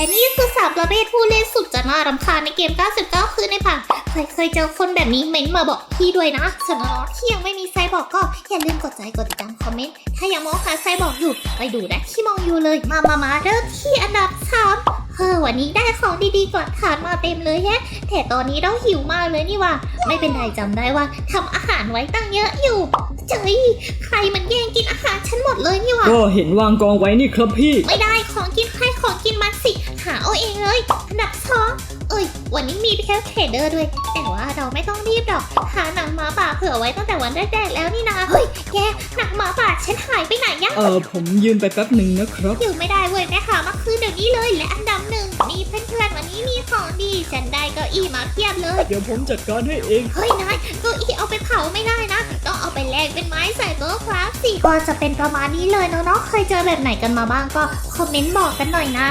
และนี่คือสามประเภทผู้เล่นสุดจะน่ารำคาญในเกม 99 คืนในผับใครเคยเจอคนแบบนี้เม้นต์มาบอกพี่ด้วยนะส่วนน้องๆที่ยังไม่มีไซบอกก็อย่าลืมกดใจกดติดตามคอมเมนต์ ถ้ายังมองหาไซบอกอยู่ไปดูได้ที่มองอยู่เลย มามามาเริ่มที่อันดับสามเฮ้อวันนี้ได้ของดีๆก่อนทานมาเต็มเลยแฮะแต่ตอนนี้เราหิวมากเลยนี่ว่า ไม่เป็นไรจำได้ว่าทำอาหารไว้ตั้งเยอะอยู่เจ๋ยใครมันแย่งกินอาหารฉันหมดเลยนี่หว่าก็เห็นวางกองไว้นี่ครับพี่ ไม่ได้ของกินใครของกินมันสิ หาเอาเองเลยอันดับสองเอ้ย วันนี้มีแค่เทรดเดอร์ด้วย แต่ว่าเราไม่ต้องรีบหรอก หาหนังหมาป่าเผื่อไว้ตั้งแต่วันแรกๆแล้วนี่นะ เฮ้ย แกหนังหมาป่าฉันหายไปไหนยัง เออผมยืมไปแป๊บหนึ่งนะครับ อยู่ไม่ได้เว้ยแม่ค่ะมาคืนเดี๋ยวนี้เลย และอันดับหนึ่งนี่เพื่อนๆวันนี้มีของดีฉันได้เก้าอี้มาเพียบเลย เดี๋ยวผมจัดการให้เอง เฮ้ยนายเก้าอี้เอาไปเผาไม่ได้นะ ต้องเอาไปแลกเป็นไม้ใส่โต๊ะคราฟสิก็จะเป็นประมาณนี้เลยเนาะๆเคยเจอแบบไหนกันมาบ้างก็คอมเมนต์บอกกันหน่อยนะ